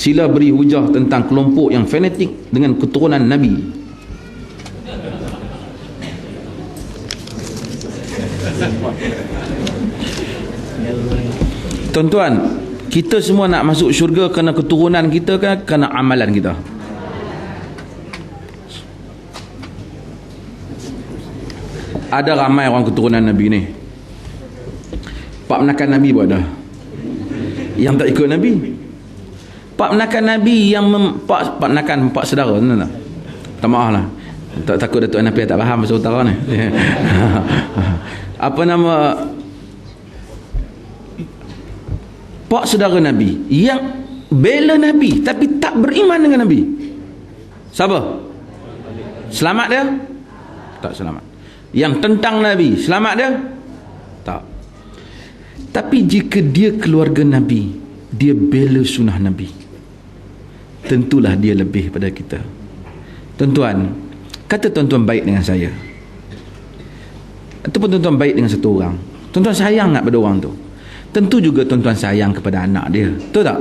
sila beri hujah tentang kelompok yang fanatik dengan keturunan Nabi. Tuan-tuan kita semua nak masuk syurga kerana keturunan kita kan kerana amalan kita? Ada ramai orang keturunan Nabi ni. Pak menakan Nabi pun ada yang tak ikut Nabi Pak menakan Nabi yang mem, Pak, Pak menakan Pak saudara tak, tak? tak maaf lah. Tak, takut Datuk Nabi tak faham pasal utara ni. Apa nama? Pak saudara Nabi yang bela Nabi tapi tak beriman dengan Nabi. Siapa? selamat dia? tak selamat. Yang tentang Nabi selamat dia? Tak. Tapi jika dia keluarga Nabi dia bela sunnah Nabi tentulah dia lebih pada kita. Tuan-tuan kata tuan-tuan baik dengan saya ataupun tuan-tuan baik dengan satu orang tuan-tuan sayang tak pada orang tu. Tentu juga tuan-tuan sayang kepada anak dia betul tak?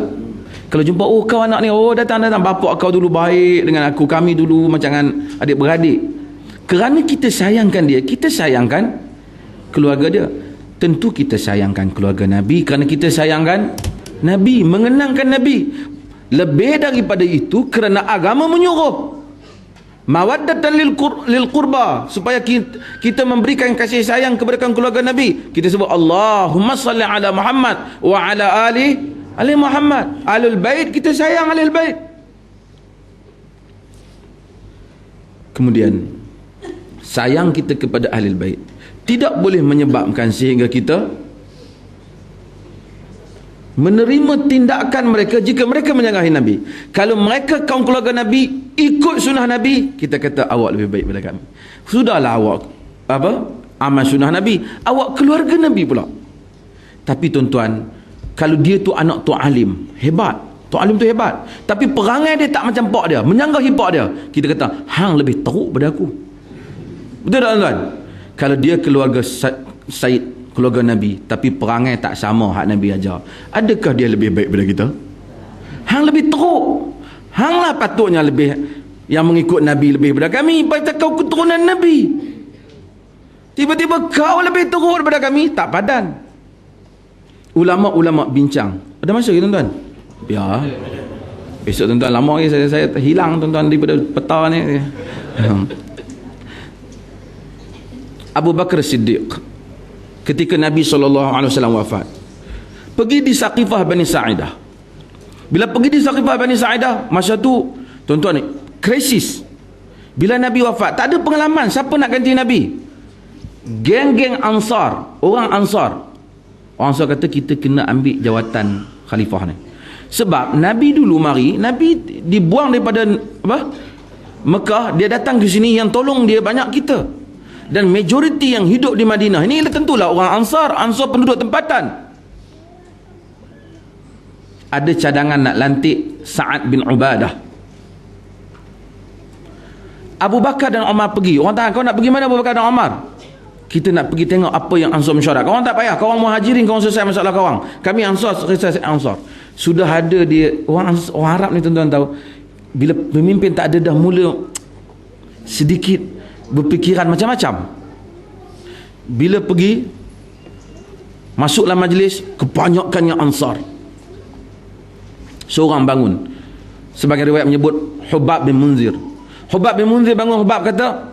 Kalau jumpa oh kau anak ni oh datang datang bapak kau dulu baik dengan aku kami dulu macam dengan adik beradik kerana kita sayangkan dia kita sayangkan keluarga dia. Tentu kita sayangkan keluarga Nabi kerana kita sayangkan Nabi mengenangkan Nabi lebih daripada itu kerana agama menyuruh. Mawaddatan lil, lil qurba supaya kita, kita memberikan kasih sayang kepada keluarga Nabi. Kita sebut Allahumma salli ala Muhammad wa ala ali ali Muhammad. Alul bait kita sayang alul bait. Kemudian sayang kita kepada ahli bait. Tidak boleh menyebabkan sehingga kita menerima tindakan mereka jika mereka menyanggahi Nabi. Kalau mereka kaum keluarga Nabi ikut sunnah Nabi kita kata awak lebih baik daripada kami. Sudahlah awak apa amal sunnah Nabi. Awak keluarga Nabi pula. Tapi tuan-tuan kalau dia tu anak tu alim hebat. Tu alim tu hebat. Tapi perangai dia tak macam pak dia menyanggahi pak dia. Kita kata hang lebih teruk pada aku. Betul tak tuan-tuan? Kalau dia keluarga Said, keluarga Nabi, tapi perangai tak sama hak Nabi ajar. Adakah dia lebih baik daripada kita? Hang lebih teruk. Hanglah patutnya lebih yang mengikut Nabi lebih daripada kami. Baca kau keturunan Nabi. Tiba-tiba kau lebih teruk daripada kami. Tak padan. Ulama-ulama bincang. Ada masa ke tuan-tuan? Ya. Besok tuan-tuan lama lagi saya, saya hilang tuan-tuan daripada peta ni. Abu Bakar Siddiq ketika Nabi SAW wafat. Pergi di Saqifah Bani Sa'idah. Bila pergi di Saqifah Bani Sa'idah masa tu tuan-tuan ni krisis. Bila Nabi wafat tak ada pengalaman siapa nak ganti Nabi. Geng-geng Ansar orang Ansar. Orang Ansar kata kita kena ambil jawatan khalifah ni. Sebab Nabi dulu mari Nabi dibuang daripada apa? Mekah dia datang ke sini yang tolong dia banyak kita dan majoriti yang hidup di Madinah ini tentulah orang Ansar, Ansar penduduk tempatan. Ada cadangan nak lantik Sa'ad bin Ubadah. Abu Bakar dan Omar pergi. Orang tahan, kau nak pergi mana Abu Bakar dan Omar? Kita nak pergi tengok apa yang Ansar mesyuarat. Kau orang tak payah. Kau orang muhajirin, kau selesai masalah kau orang. Kami Ansar, selesai Ansar. Sudah ada dia, orang, orang Arab ni tuan-tuan tahu, bila pemimpin tak ada dah mula sedikit berfikiran macam-macam. Bila pergi masuklah majlis kebanyakannya ansar. Seorang bangun. Sebagai riwayat menyebut Hubab bin Munzir. Hubab bin Munzir bangun Hubab kata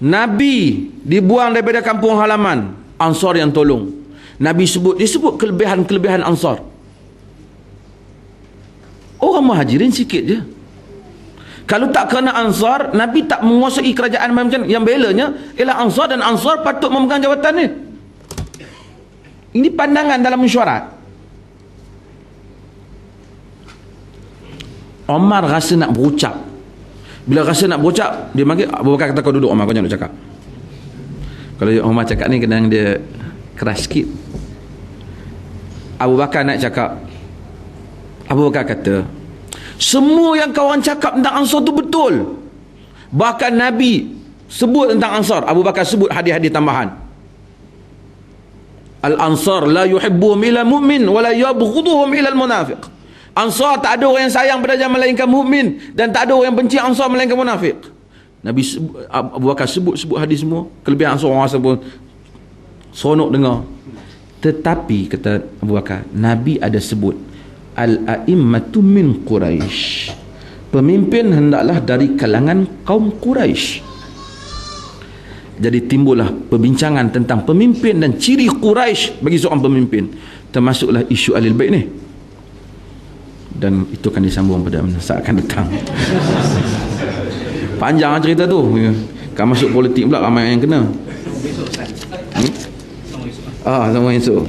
Nabi dibuang daripada kampung halaman. Ansar yang tolong. Nabi sebut disebut kelebihan-kelebihan ansar. Orang muhajirin sikit je kalau tak kerana Ansar, Nabi tak menguasai kerajaan macam yang belanya ialah Ansar dan Ansar patut memegang jawatan ni. Ini pandangan dalam mesyuarat. Omar rasa nak berucap. Bila rasa nak berucap, dia panggil Abu Bakar kata kau duduk Omar, kau jangan cakap. Kalau Omar cakap ni kena dia keras sikit. Abu Bakar nak cakap. Abu Bakar kata, semua yang kawan cakap tentang Ansar tu betul. Bahkan Nabi sebut tentang Ansar. Abu Bakar sebut hadis-hadis tambahan. Al-Ansar la yuhibbuhum ila mu'min wa la yabghuduhum ila al-munafiq. Ansar tak ada orang yang sayang pada zaman melainkan mukmin dan tak ada orang yang benci Ansar melainkan munafik. Nabi Abu Bakar sebut-sebut hadis semua. Kelebihan Ansar orang pun sonok dengar. Tetapi kata Abu Bakar, Nabi ada sebut al-a'immatu min Quraisy. Pemimpin hendaklah dari kalangan kaum Quraisy. Jadi timbullah perbincangan tentang pemimpin dan ciri Quraisy bagi seorang pemimpin. Termasuklah isu Alil Bait ni dan itu akan disambung pada saat akan datang panjang lah cerita tu kan masuk politik pula ramai yang kena hmm? ah sama esok